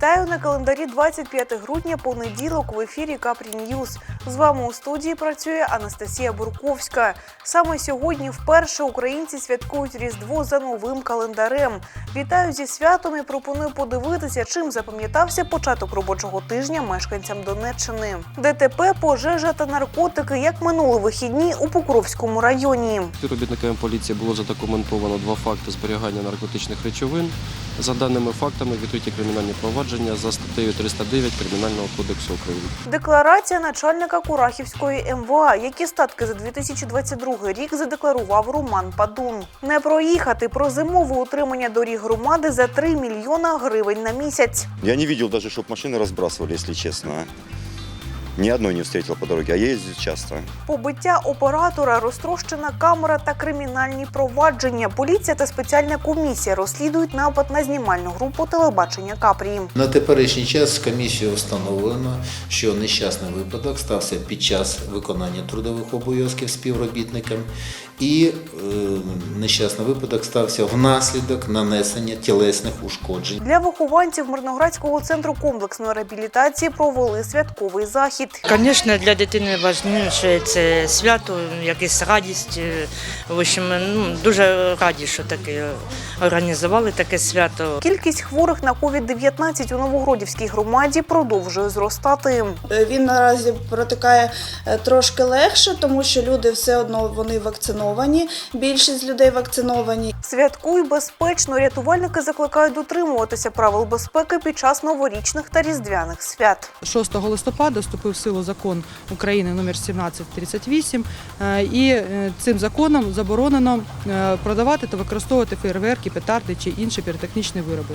Вітаю на календарі 25 грудня, понеділок в ефірі Капрі Ньюз. З вами у студії працює Анастасія Бурковська. Саме сьогодні вперше українці святкують Різдво за новим календарем. Вітаю зі святом і пропоную подивитися, чим запам'ятався початок робочого тижня мешканцям Донеччини. ДТП, пожежа та наркотики, як минули вихідні у Покровському районі. Співробітниками поліції було задокументовано два факти зберігання наркотичних речовин. За даними фактами, відкриті кримінальні провадження за статтею 309 Кримінального кодексу України. Декларація начальника Курахівської МВА, які статки за 2022 рік задекларував Роман Падун. Не проїхати про зимове утримання доріг громади за 3 мільйона гривень на місяць. Я не видел даже, чтобы машины разбрасывали, если честно. Ни одной не встретил по дороге, а я часто. Побиття оператора, розтрощена камера та кримінальні провадження. Поліція та спеціальна комісія розслідують напад на знімальну групу телебачення Капрі. На теперішній час комісією встановлено, що нещасний випадок стався під час виконання трудових обов'язків співробітникам, і е, нещасний випадок стався внаслідок нанесення тілесних ушкоджень. Для вихованців Мирноградського центру комплексної реабілітації провели святковий захід. Звісно, для дитини важливіше це свято, якась радість. Е, В общем, ну, дуже раді, що таке організували таке свято. Кількість хворих на COVID-19 у Новогродівській громаді продовжує зростати. Е, Він наразі протикає е, трошки легше, тому що люди все одно вони вакциновані. Більшість людей вакциновані. Святкуй безпечно. Рятувальники закликають дотримуватися правил безпеки під час новорічних та різдвяних свят. 6 листопада вступив в силу закон України номер 1738 е, і цим законом заборонено продавати та використовувати фейерверки, петарди чи інші піротехнічні вироби.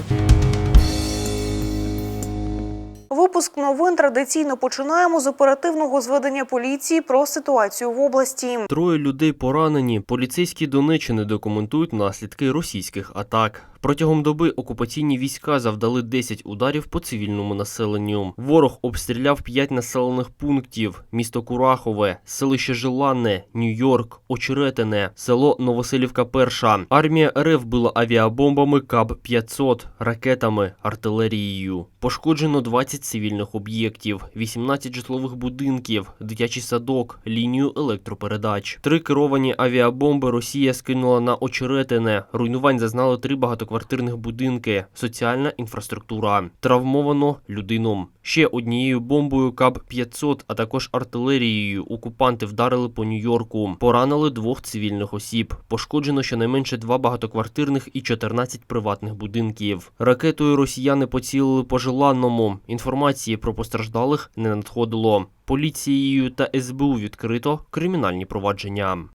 Випуск новин традиційно починаємо з оперативного зведення поліції про ситуацію в області. Троє людей поранені. Поліцейські Донеччини документують наслідки російських атак. Протягом доби окупаційні війська завдали 10 ударів по цивільному населенню. Ворог обстріляв 5 населених пунктів: місто Курахове, селище Желанне, Нью-Йорк, Очеретине, село Новоселівка Перша. Армія РФ била авіабомбами КАБ-500, ракетами, артилерією. Пошкоджено 20 цивільних об'єктів, 18 житлових будинків, дитячий садок, лінію електропередач. Три керовані авіабомби Росія скинула на Очеретине. Руйнувань зазнали три багатоквартирних будинки, соціальна інфраструктура. Травмовано людину. Ще однією бомбою КАБ-500, а також артилерією окупанти вдарили по Нью-Йорку. Поранили двох цивільних осіб. Пошкоджено щонайменше два багатоквартирних і 14 приватних будинків. Ракетою росіяни поцілили по Желанному. Інформації про постраждалих не надходило. Поліцією та СБУ відкрито кримінальні провадження.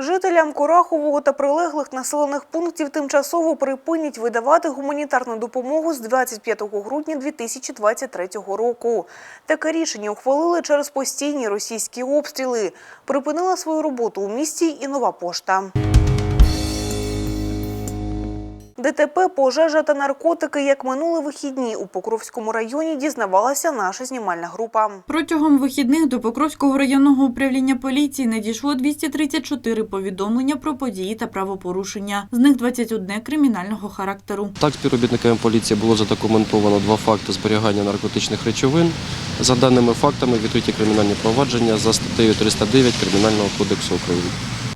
Жителям Курахового та прилеглих населених пунктів тимчасово припинять видавати гуманітарну допомогу з 25 грудня 2023 року. Таке рішення ухвалили через постійні російські обстріли. Припинила свою роботу у місті і нова пошта. ДТП, пожежа та наркотики, як минули вихідні у Покровському районі, дізнавалася наша знімальна група. Протягом вихідних до Покровського районного управління поліції надійшло 234 повідомлення про події та правопорушення. З них 21 кримінального характеру. Так, співробітниками поліції було задокументовано два факти зберігання наркотичних речовин. За даними фактами, відкриті кримінальні провадження за статтею 309 Кримінального кодексу України.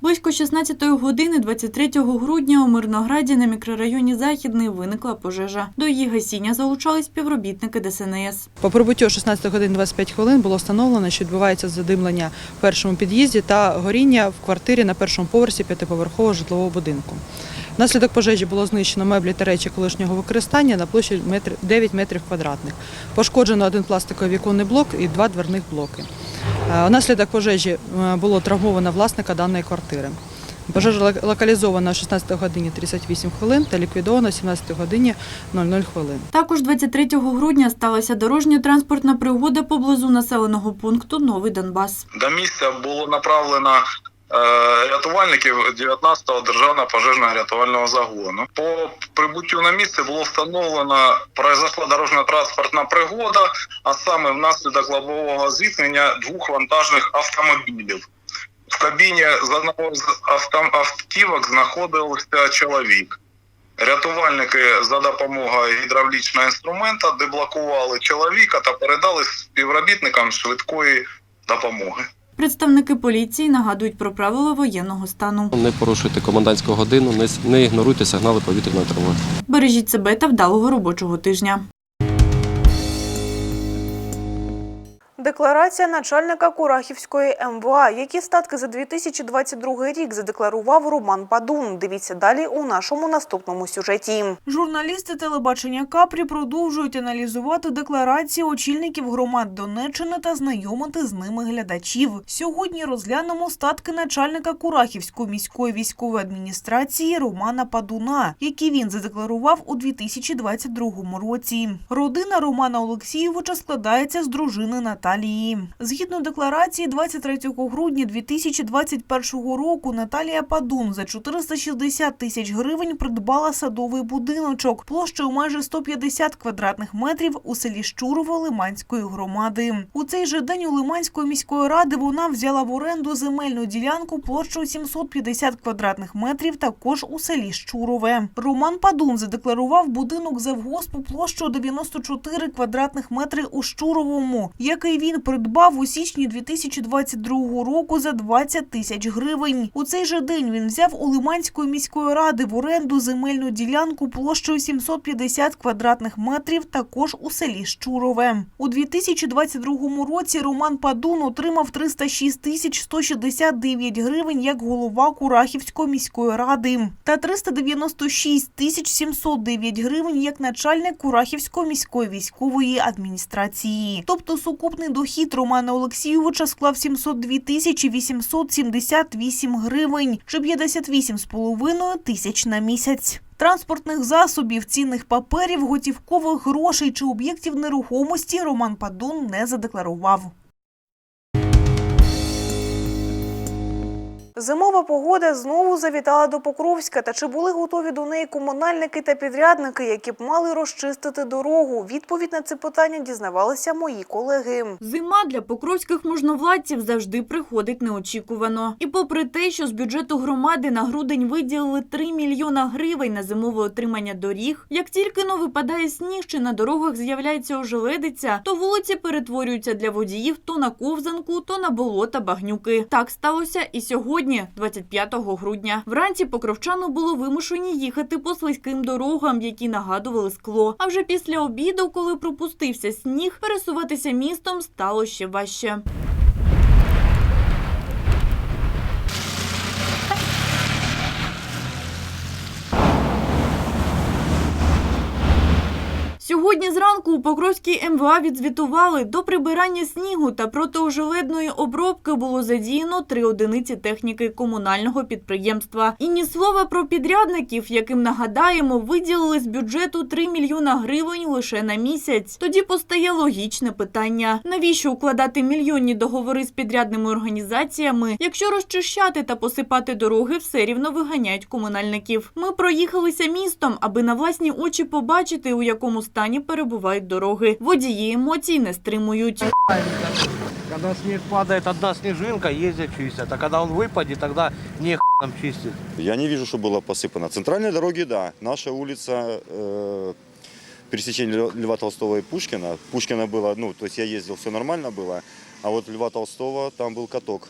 Близько 16 години 23 грудня у Мирнограді на мікрорайоні Західний виникла пожежа. До її гасіння залучались співробітники ДСНС. По прибуттю о 16 годин 25 хвилин було встановлено, що відбувається задимлення в першому під'їзді та горіння в квартирі на першому поверсі п'ятиповерхового житлового будинку. Внаслідок пожежі було знищено меблі та речі колишнього використання на площі метр- 9 метрів квадратних. Пошкоджено один пластиковий віконний блок і два дверних блоки. Е, Внаслідок пожежі е, було травмовано власника даної квартири. Пожежа лок- локалізована о 16 годині 38 хвилин та ліквідована о 17 годині 00 хвилин. Також 23 грудня сталася дорожньо-транспортна пригода поблизу населеного пункту Новий Донбас. До місця було направлено е, рятувальників 19-го державного пожежного рятувального загону. По прибуттю на місце було встановлено, произошла дорожньо-транспортна пригода, а саме внаслідок лобового зіткнення двох вантажних автомобілів. В кабіні з одного з автівок знаходився чоловік. Рятувальники за допомогою гідравлічного інструмента деблокували чоловіка та передали співробітникам швидкої допомоги. Представники поліції нагадують про правила воєнного стану. Не порушуйте комендантську годину, не, ігноруйте сигнали повітряної тривоги. Бережіть себе та вдалого робочого тижня. Декларація начальника Курахівської МВА. Які статки за 2022 рік задекларував Роман Падун? Дивіться далі у нашому наступному сюжеті. Журналісти телебачення Капрі продовжують аналізувати декларації очільників громад Донеччини та знайомити з ними глядачів. Сьогодні розглянемо статки начальника Курахівської міської військової адміністрації Романа Падуна, які він задекларував у 2022 році. Родина Романа Олексійовича складається з дружини Наталії. Згідно декларації 23 грудня 2021 року Наталія Падун за 460 тисяч гривень придбала садовий будиночок площею майже 150 квадратних метрів у селі Щурово Лиманської громади. У цей же день у Лиманської міської ради вона взяла в оренду земельну ділянку площею 750 квадратних метрів також у селі Щурове. Роман Падун задекларував будинок завгоспу площею 94 квадратних метри у Щуровому, який він придбав у січні 2022 року за 20 тисяч гривень. У цей же день він взяв у Лиманської міської ради в оренду земельну ділянку площею 750 квадратних метрів також у селі Щурове. У 2022 році Роман Падун отримав 306 тисяч 169 гривень як голова Курахівської міської ради та 396 тисяч 709 гривень як начальник Курахівської міської військової адміністрації. Тобто сукупний дохід Романа Олексійовича склав 702 тисячі 878 гривень, чи 58,5 тисяч на місяць. Транспортних засобів, цінних паперів, готівкових грошей чи об'єктів нерухомості Роман Падун не задекларував. Зимова погода знову завітала до Покровська. Та чи були готові до неї комунальники та підрядники, які б мали розчистити дорогу? Відповідь на це питання дізнавалися мої колеги. Зима для покровських можновладців завжди приходить неочікувано. І попри те, що з бюджету громади на грудень виділили 3 мільйона гривень на зимове отримання доріг, як тільки но випадає сніг чи на дорогах з'являється ожеледиця, то вулиці перетворюються для водіїв то на ковзанку, то на болота багнюки. Так сталося і сьогодні, 25 грудня. Вранці покровчани були вимушені їхати по слизьким дорогам, які нагадували скло. А вже після обіду, коли пропустився сніг, пересуватися містом стало ще важче. Сьогодні зранку у Покровській МВА відзвітували, до прибирання снігу та протиожеледної обробки було задіяно три одиниці техніки комунального підприємства. І ні слова про підрядників, яким нагадаємо, виділили з бюджету 3 мільйона гривень лише на місяць. Тоді постає логічне питання: навіщо укладати мільйонні договори з підрядними організаціями, якщо розчищати та посипати дороги все рівно виганяють комунальників. Ми проїхалися містом, аби на власні очі побачити, у якому стані перебувають дороги. Водії емоцій не стримують. Когда снег падает, одна снежинка, ездят чистят. А когда он выпадет, тогда не там чистит. Я не вижу, что было посыпано. Центральные дороги, да. Наша улица, э, пересечение Льва- Льва Толстого и Пушкина. Пушкина было, ну, то есть я ездил, все нормально было. А вот Льва Толстого там был каток.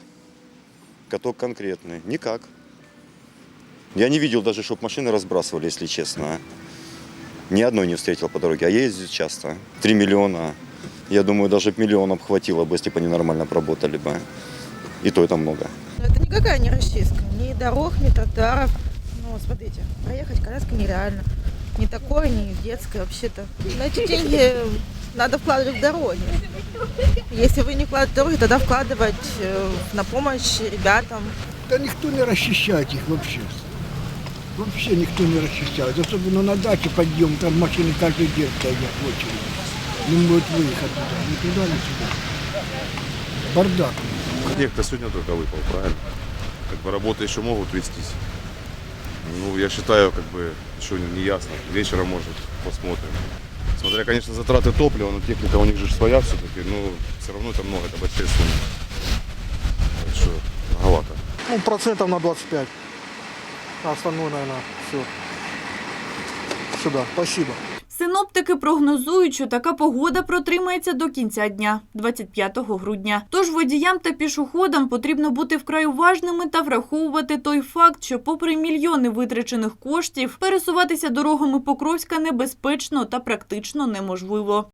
Каток конкретный. Никак. Я не видел даже, чтобы машины разбрасывали, если честно. Ни одной не встретил по дороге, а езжу часто. Три миллиона. Я думаю, даже б миллионов хватило бы, если бы они нормально поработали бы. И то это много. Но это никакая не расчистка. Ни дорог, ни тротуаров. Ну, смотрите, проехать коляской нереально. Ни такой, ни детской вообще-то. На эти деньги надо вкладывать в дороги. Если вы не вкладываете в дороги, тогда вкладывать э, на помощь ребятам. Да никто не расчищает их вообще. Вообще никто не расчищает. Особенно на даче подъем, там машины каждый день стоят в очереди. Не могут выехать туда, ни туда, ни сюда. Бардак. Снег-то сегодня только выпал, правильно? Как бы работы еще могут вестись. Ну, я считаю, как бы еще не ясно. Вечером, может, посмотрим. Смотря, конечно, затраты топлива, но техника у них же своя все-таки, но все равно это много, это большие суммы. Так что, многовато. Ну, процентов на 25. А остальное, наверное, все. сюда. Спасибо. Синоптики прогнозують, що така погода протримається до кінця дня, 25 грудня. Тож водіям та пішоходам потрібно бути вкрай уважними та враховувати той факт, що, попри мільйони витрачених коштів, пересуватися дорогами Покровська небезпечно та практично неможливо.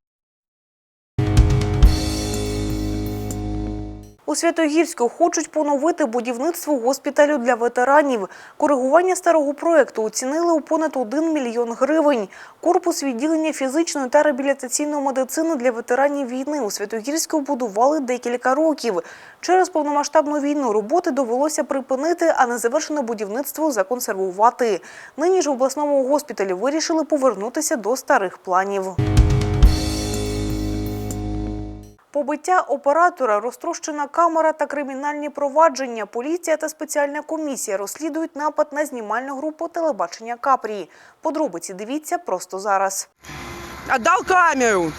У Святогірську хочуть поновити будівництво госпіталю для ветеранів. Коригування старого проекту оцінили у понад 1 мільйон гривень. Корпус відділення фізичної та реабілітаційної медицини для ветеранів війни у Святогірську будували декілька років. Через повномасштабну війну роботи довелося припинити, а незавершене будівництво законсервувати. Нині ж в обласному госпіталі вирішили повернутися до старих планів. Побиття оператора, розтрощена камера та кримінальні провадження. Поліція та спеціальна комісія розслідують напад на знімальну групу телебачення Капрії. Подробиці дивіться просто зараз. Отдал камеру.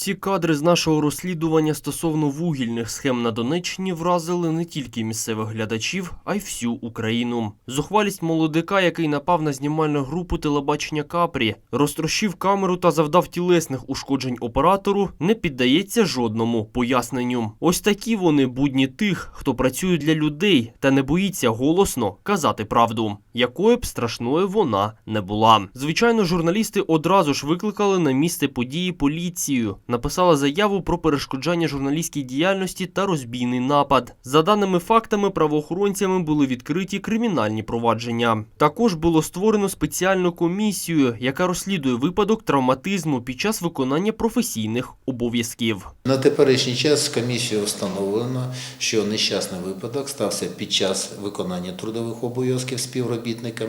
Ці кадри з нашого розслідування стосовно вугільних схем на Донеччині вразили не тільки місцевих глядачів, а й всю Україну. Зухвалість молодика, який напав на знімальну групу телебачення Капрі, розтрощив камеру та завдав тілесних ушкоджень оператору, не піддається жодному поясненню. Ось такі вони будні тих, хто працює для людей та не боїться голосно казати правду, якою б страшною вона не була. Звичайно, журналісти одразу ж викликали на місце події поліцію написала заяву про перешкоджання журналістській діяльності та розбійний напад. За даними фактами, правоохоронцями були відкриті кримінальні провадження. Також було створено спеціальну комісію, яка розслідує випадок травматизму під час виконання професійних обов'язків. На теперішній час комісією встановлено, що нещасний випадок стався під час виконання трудових обов'язків співробітникам,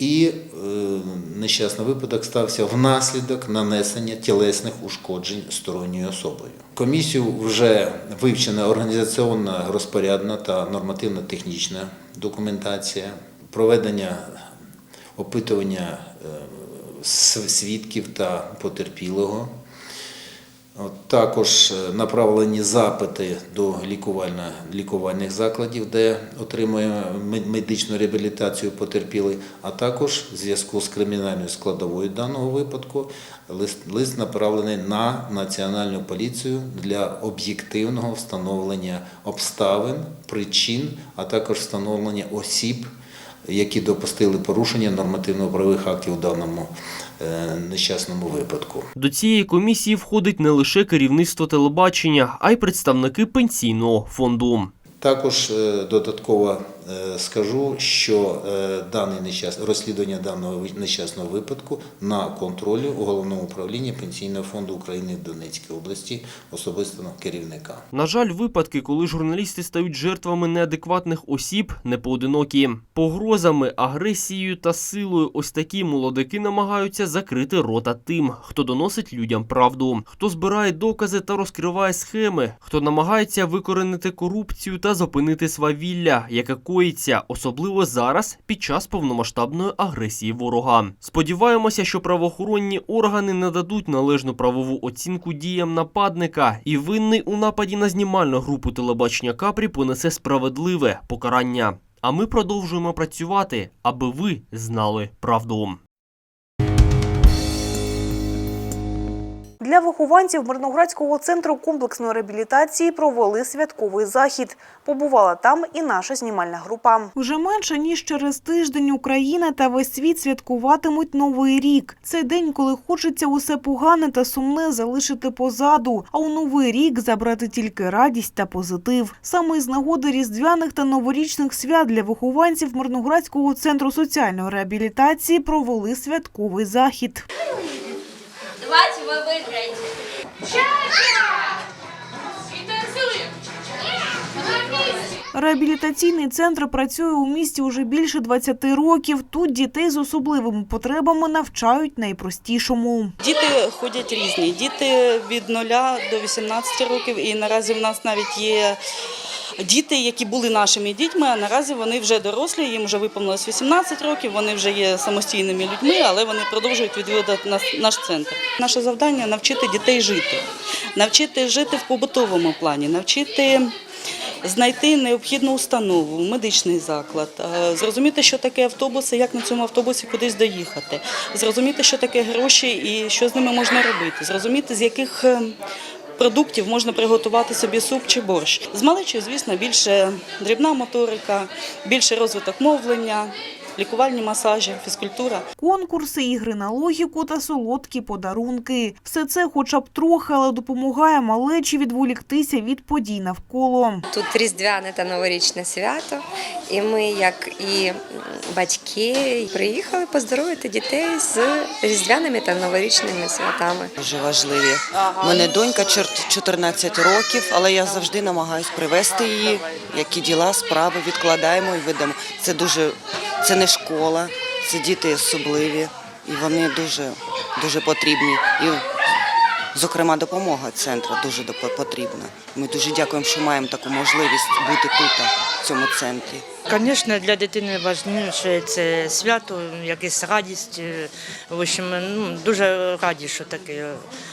і е, нещасний випадок стався внаслідок нанесення тілесних ушкоджень сторонньою особою. Комісію вже вивчена організаційна, розпорядна та нормативно-технічна документація, проведення опитування е, свідків та потерпілого. Також е, направлені запити до лікувальних закладів, де отримує медичну реабілітацію потерпілий, а також в зв'язку з кримінальною складовою даного випадку лист, направлений на Національну поліцію для об'єктивного встановлення обставин, причин, а також встановлення осіб, які допустили порушення нормативно-правових актів у даному нещасному випадку. До цієї комісії входить не лише керівництво телебачення, а й представники пенсійного фонду. Також е, додатково е, скажу, що е, дане нещас- розслідування даного нещасного випадку на контролі у головному управлінні Пенсійного фонду України в Донецькій області, особисто керівника. На жаль, випадки, коли журналісти стають жертвами неадекватних осіб, не поодинокі. Погрозами, агресією та силою ось такі молодики намагаються закрити рота тим, хто доносить людям правду, хто збирає докази та розкриває схеми, хто намагається викоренити корупцію та зупинити свавілля, яке коїться, особливо зараз під час повномасштабної агресії ворога. Сподіваємося, що правоохоронні органи нададуть належну правову оцінку діям нападника, і винний у нападі на знімальну групу телебачення Капрі понесе справедливе покарання. А ми продовжуємо працювати, аби ви знали правду. Для вихованців Мирноградського центру комплексної реабілітації провели святковий захід. Побувала там і наша знімальна група. Вже менше ніж через тиждень Україна та весь світ святкуватимуть новий рік. Це день, коли хочеться усе погане та сумне залишити позаду, а у новий рік забрати тільки радість та позитив. Саме з нагоди різдвяних та новорічних свят для вихованців Мирноградського центру соціальної реабілітації провели святковий захід. Давайте вы выиграете. И танцуем. На месте. Реабілітаційний центр працює у місті уже більше 20 років. Тут дітей з особливими потребами навчають найпростішому. Діти ходять різні. Діти від 0 до 18 років, і наразі в нас навіть є діти, які були нашими дітьми, а наразі вони вже дорослі, їм вже виповнилось 18 років, вони вже є самостійними людьми, але вони продовжують відвідувати наш центр. Наше завдання навчити дітей жити, навчити жити в побутовому плані, навчити. Знайти необхідну установу, медичний заклад, е, зрозуміти, що таке автобус і як на цьому автобусі кудись доїхати, зрозуміти, що таке гроші і що з ними можна робити, зрозуміти, з яких е, продуктів можна приготувати собі суп чи борщ. З малечою, звісно, більше дрібна моторика, більше розвиток мовлення, лікувальні масажі, фізкультура. Конкурси, ігри на логіку та солодкі подарунки. Все це хоча б трохи, але допомагає малечі відволіктися від подій навколо. Тут різдвяне та новорічне свято, і ми, як і батьки, приїхали поздоровити дітей з різдвяними та новорічними святами. Дуже важливі. У мене донька чор- 14 років, але я завжди намагаюся привезти її. Які діла, справи відкладаємо і ведемо. Це дуже це не школа, це діти особливі, і вони дуже, дуже потрібні. І, зокрема, допомога центру дуже потрібна. Ми дуже дякуємо, що маємо таку можливість бути тут, в цьому центрі. Звісно, для дитини важливіше це свято, якась радість. В общем, ну, дуже раді, що таке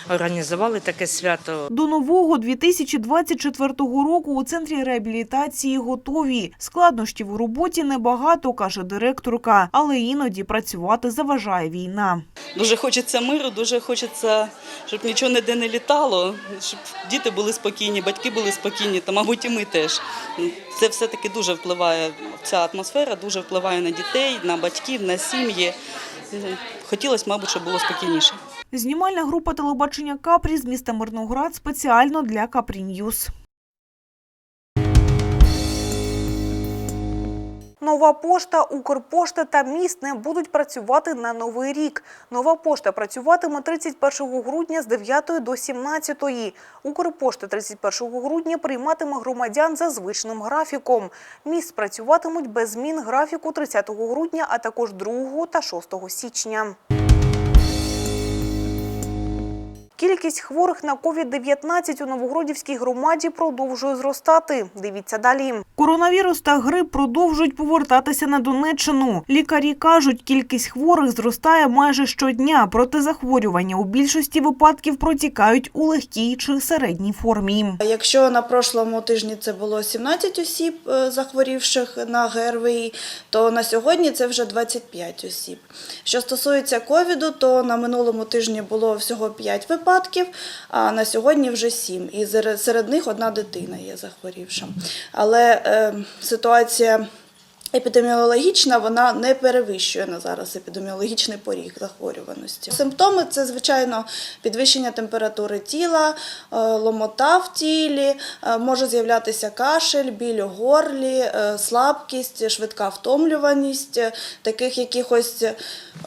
організували таке свято. До нового 2024 року у центрі реабілітації готові. Складнощів у роботі небагато, каже директорка, але іноді працювати заважає війна. Дуже хочеться миру, дуже хочеться, щоб нічого ніде не літало, щоб діти були спокійні, батьки були спокійні, та, мабуть, і ми теж. Це все-таки дуже впливає, ця атмосфера дуже впливає на дітей, на батьків, на сім'ї. Хотілося, мабуть, щоб було спокійніше. Знімальна група телебачення Капрі з міста Мирноград спеціально для Капрі Ньюз. Нова пошта, Укрпошта та міст не будуть працювати на новий рік. Нова пошта працюватиме 31 грудня з 9 до 17. Укрпошта 31 грудня прийматиме громадян за звичним графіком. Міст працюватимуть без змін графіку 30 грудня, а також 2 та 6 січня. Кількість хворих на COVID-19 у Новогродівській громаді продовжує зростати. Дивіться далі. Коронавірус та грип продовжують повертатися на Донеччину. Лікарі кажуть, кількість хворих зростає майже щодня, проте захворювання у більшості випадків протікають у легкій чи середній формі. Якщо на прошлому тижні це було 17 осіб е, захворівших на ГРВІ, то на сьогодні це вже 25 осіб. Що стосується ковіду, то на минулому тижні було всього 5 випадків, а на сьогодні вже сім. І серед них одна дитина є захворівша. Але е, ситуація. Епідеміологічна вона не перевищує на зараз епідеміологічний поріг захворюваності. Симптоми це звичайно підвищення температури тіла, е, ломота в тілі, е, може з'являтися кашель, біль у горлі, е, слабкість, швидка втомлюваність. Таких якихось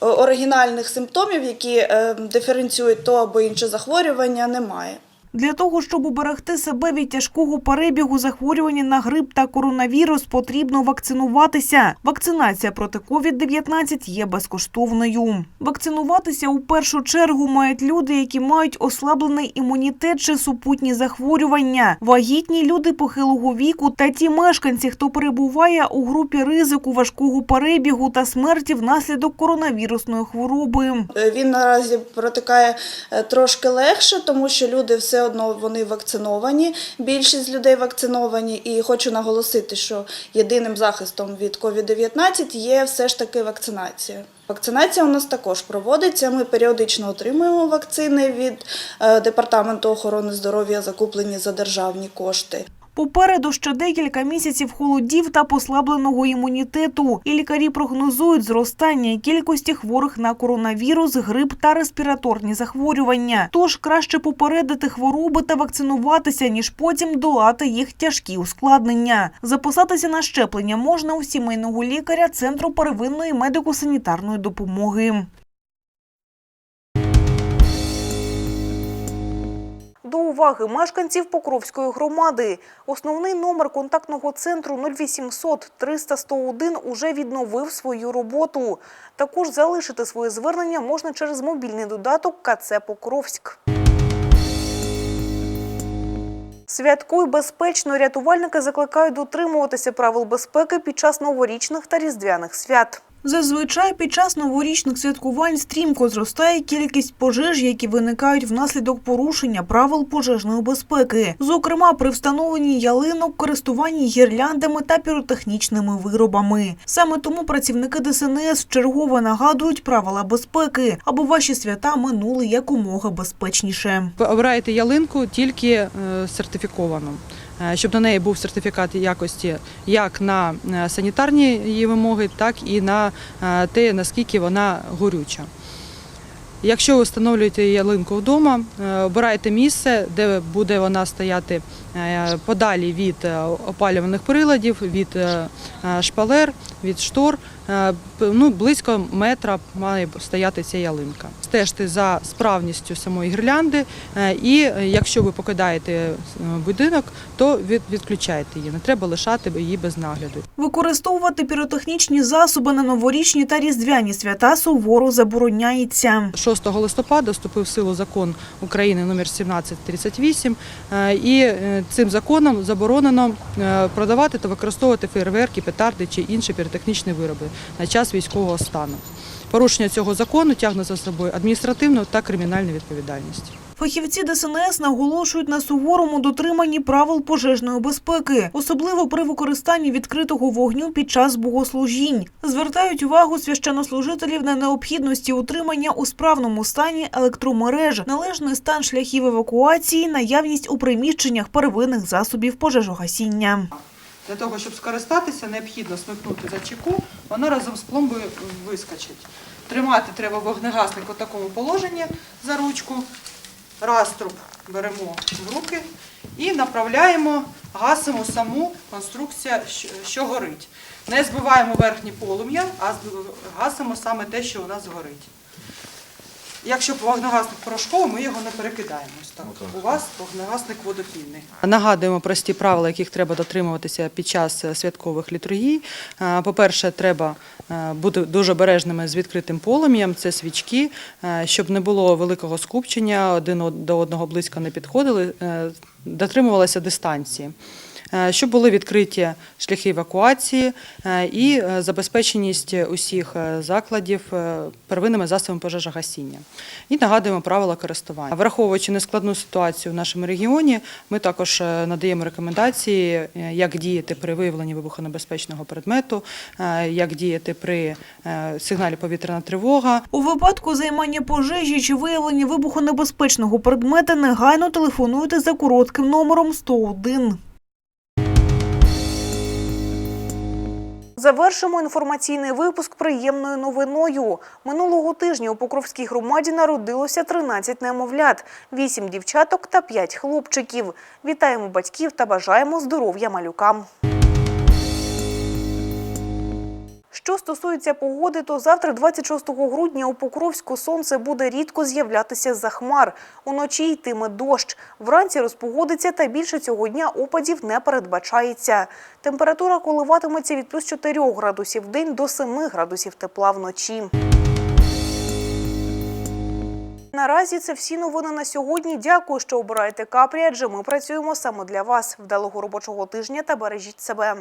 оригінальних симптомів, які диференціюють то або інше захворювання, немає. Для того, щоб уберегти себе від тяжкого перебігу захворювання на грип та коронавірус, потрібно вакцинуватися. Вакцинація проти COVID-19 є безкоштовною. Вакцинуватися у першу чергу мають люди, які мають ослаблений імунітет чи супутні захворювання, вагітні люди похилого віку та ті мешканці, хто перебуває у групі ризику важкого перебігу та смерті внаслідок коронавірусної хвороби. Е, Він наразі протикає е, трошки легше, тому що люди все одно вони вакциновані. Більшість людей вакциновані, і хочу наголосити, що єдиним захистом від COVID-19 є все ж таки вакцинація. Вакцинація у нас також проводиться. Ми періодично отримуємо вакцини від е, департаменту охорони здоров'я, закуплені за державні кошти. Попереду ще декілька місяців холодів та послабленого імунітету. І лікарі прогнозують зростання кількості хворих на коронавірус, грип та респіраторні захворювання. Тож краще попередити хвороби та вакцинуватися, ніж потім долати їх тяжкі ускладнення. Записатися на щеплення можна у сімейного лікаря Центру первинної медико-санітарної допомоги. До уваги мешканців Покровської громади. Основний номер контактного центру 0800 300 101 уже відновив свою роботу. Також залишити своє звернення можна через мобільний додаток КЦ Покровськ. Святкуй безпечно. Рятувальники закликають дотримуватися правил безпеки під час новорічних та різдвяних свят. Зазвичай під час новорічних святкувань стрімко зростає кількість пожеж, які виникають внаслідок порушення правил пожежної безпеки, зокрема при встановленні ялинок, користуванні гірляндами та піротехнічними виробами. Саме тому працівники ДСНС вчергове нагадують правила безпеки, аби ваші свята минули якомога безпечніше. Ви обираєте ялинку тільки е, сертифіковану, щоб на неї був сертифікат якості як на е, санітарні її вимоги, так і на е, те, наскільки вона горюча. Якщо ви встановлюєте ялинку вдома, е, обирайте місце, де буде вона стояти е, подалі від е, опалюваних приладів, від е, е, шпалер, від штор. Е, Ну, близько метра має стояти ця ялинка. Стежте за справністю самої гірлянди, е, і е, якщо ви покидаєте е, будинок, то від- відключайте її. Не треба лишати її без нагляду. Використовувати піротехнічні засоби на новорічні та різдвяні свята суворо забороняється. 6 листопада вступив в силу закон України номер 1738, е, і е, цим законом заборонено е, продавати та використовувати фейерверки, петарди чи інші піротехнічні вироби на час військового стану. Порушення цього закону тягне за собою адміністративну та кримінальну відповідальність. Фахівці ДСНС наголошують на суворому дотриманні правил пожежної безпеки, особливо при використанні відкритого вогню під час богослужінь. Звертають увагу священнослужителів на необхідності утримання у справному стані електромереж, належний стан шляхів евакуації, наявність у приміщеннях первинних засобів пожежогасіння. Для того, щоб скористатися, необхідно смикнути за чеку, воно разом з пломбою вискочить. Тримати треба вогнегасник у такому положенні за ручку. Раструб беремо в руки і направляємо, гасимо саму конструкцію, що- горить. Не збиваємо верхнє полум'я, а гасимо саме те, що у нас горить. Якщо вогнегасник порошковий, ми його не перекидаємо. Так. У вас вогнегасник водопільний. Нагадуємо прості правила, яких треба дотримуватися під час е, святкових літургій. Е, По-перше, треба е, бути дуже обережними з відкритим полум'ям, це свічки, щоб не було великого скупчення, один до одного близько не підходили, дотримувалися дистанції. Е, Щоб були відкриті шляхи евакуації е, і е, забезпеченість усіх закладів первинними засобами пожежогасіння. І нагадуємо правила користування. Враховуючи нескладну ситуацію в нашому регіоні, ми також надаємо рекомендації, як діяти при виявленні вибухонебезпечного предмету, як діяти при сигналі повітряна тривога. У випадку займання пожежі чи виявлення вибухонебезпечного предмета негайно телефонуйте за коротким номером 101. Завершимо інформаційний випуск приємною новиною. Минулого тижня у Покровській громаді народилося 13 немовлят, 8 дівчаток та 5 хлопчиків. Вітаємо батьків та бажаємо здоров'я малюкам. Що стосується погоди, то завтра, 26 грудня, у Покровську сонце буде рідко з'являтися з-за хмар. Уночі йтиме дощ. Вранці розпогодиться та більше цього дня опадів не передбачається. Температура коливатиметься від плюс 4 градусів в день до 7 градусів тепла вночі. Наразі це всі новини на сьогодні. Дякую, що обираєте капрі, адже ми працюємо саме для вас. Вдалого робочого тижня та бережіть себе.